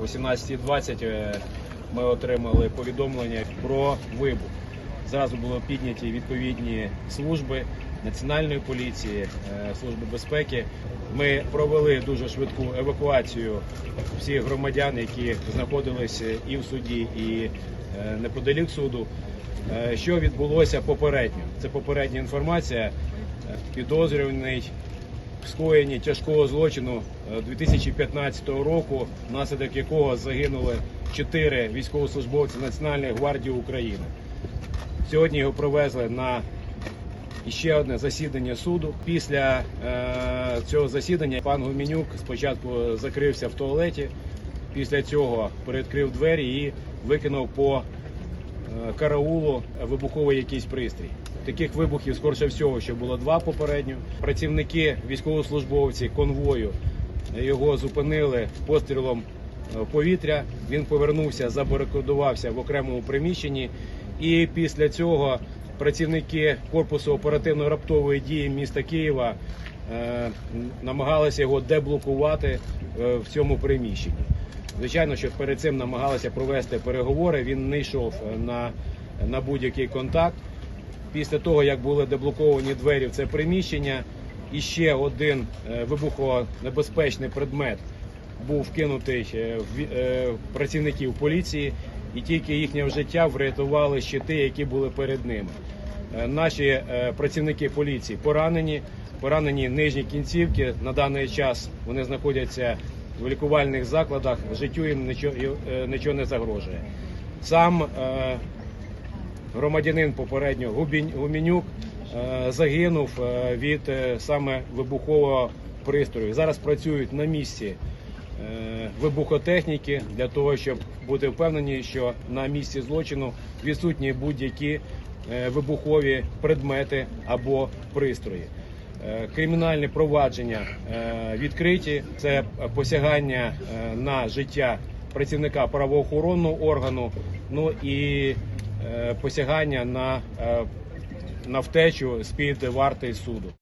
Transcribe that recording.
о 18.20 е, ми отримали повідомлення про вибух. Зразу було підняті відповідні служби національної поліції, е, служби безпеки. Ми провели дуже швидку евакуацію всіх громадян, які знаходилися і в суді, і е, неподалік суду. Що відбулося попередньо? Це попередня інформація. Підозрюваний скоєнні тяжкого злочину е, 2015 року, внаслідок якого загинули чотири військовослужбовці Національної гвардії України. Сьогодні його провезли на ще одне засідання суду. Після е, цього засідання пан Гуменюк спочатку закрився в туалеті, після цього передкрив двері і викинув по е, караулу вибуховий якийсь пристрій. Таких вибухів, скорше всього, що було два попередньо. Працівники, військовослужбовці конвою його зупинили пострілом е, повітря. Він повернувся, забарикадувався в окремому приміщенні, і після цього працівники корпусу оперативно-раптової дії міста Києва е, намагалися його деблокувати е, в цьому приміщенні. Звичайно, що перед цим намагалися провести переговори. Він не йшов е, на, на будь-який контакт. Після того, як були деблоковані двері в це приміщення, і ще один е, вибухонебезпечний предмет був вкинутий е, в працівників поліції, і тільки їхнє життя врятували щити, які були перед ними. Наші працівники поліції поранені, поранені нижні кінцівки. На даний час вони знаходяться в лікувальних закладах. Життю їм нічого, е, нічого не загрожує. Сам е, громадянин попередньо Губінь- Гуменюк е, загинув від саме вибухового пристрою. Зараз працюють на місці вибухотехніки для того, щоб бути впевнені, що на місці злочину відсутні будь-які вибухові предмети або пристрої. Е, Кримінальні провадження е, відкриті. Це посягання е, на життя працівника правоохоронного органу, ну і посягання на, на втечу з під варти суду.